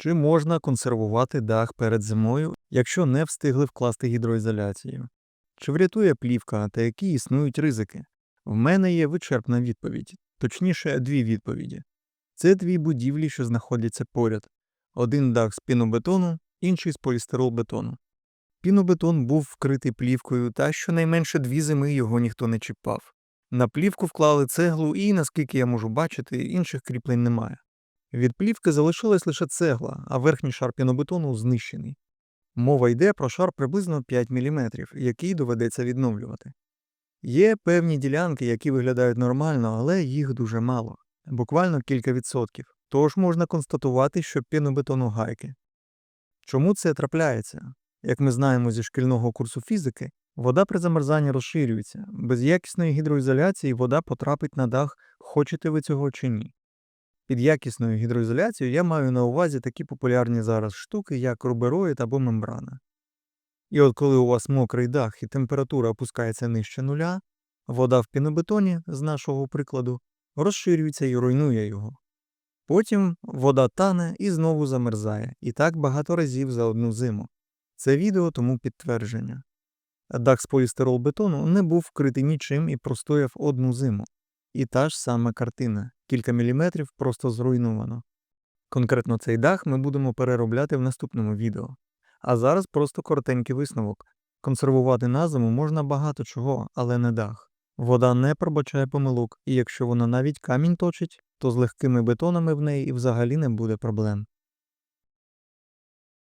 Чи можна консервувати дах перед зимою, якщо не встигли вкласти гідроізоляцію? Чи врятує плівка та які існують ризики? В мене є вичерпна відповідь, точніше, дві відповіді. Це дві будівлі, що знаходяться поряд. Один дах з пінобетону, інший з полістиролбетону. Пінобетон був вкритий плівкою, та щонайменше дві зими його ніхто не чіпав. На плівку вклали цеглу і, наскільки я можу бачити, інших кріплень немає. Від плівки залишилась лише цегла, а верхній шар пінобетону знищений. Мова йде про шар приблизно 5 мм, який доведеться відновлювати. Є певні ділянки, які виглядають нормально, але їх дуже мало, буквально кілька відсотків, тож можна констатувати, що пінобетону гайки. Чому це трапляється? Як ми знаємо зі шкільного курсу фізики, вода при замерзанні розширюється. Без якісної гідроізоляції вода потрапить на дах, хочете ви цього чи ні. Під якісною гідроізоляцією я маю на увазі такі популярні зараз штуки, як рубероїд або мембрана. І от коли у вас мокрий дах і температура опускається нижче нуля, вода в пінобетоні, з нашого прикладу, розширюється і руйнує його. Потім вода тане і знову замерзає, і так багато разів за одну зиму. Це відео тому підтвердження. Дах з полістиролбетону не був вкритий нічим і простояв одну зиму. І та ж сама картина, кілька міліметрів просто зруйновано. Конкретно цей дах ми будемо переробляти в наступному відео. А зараз просто коротенький висновок. Консервувати на зиму можна багато чого, але не дах. Вода не пробачає помилок, і якщо вона навіть камінь точить, то з легкими бетонами в неї і взагалі не буде проблем.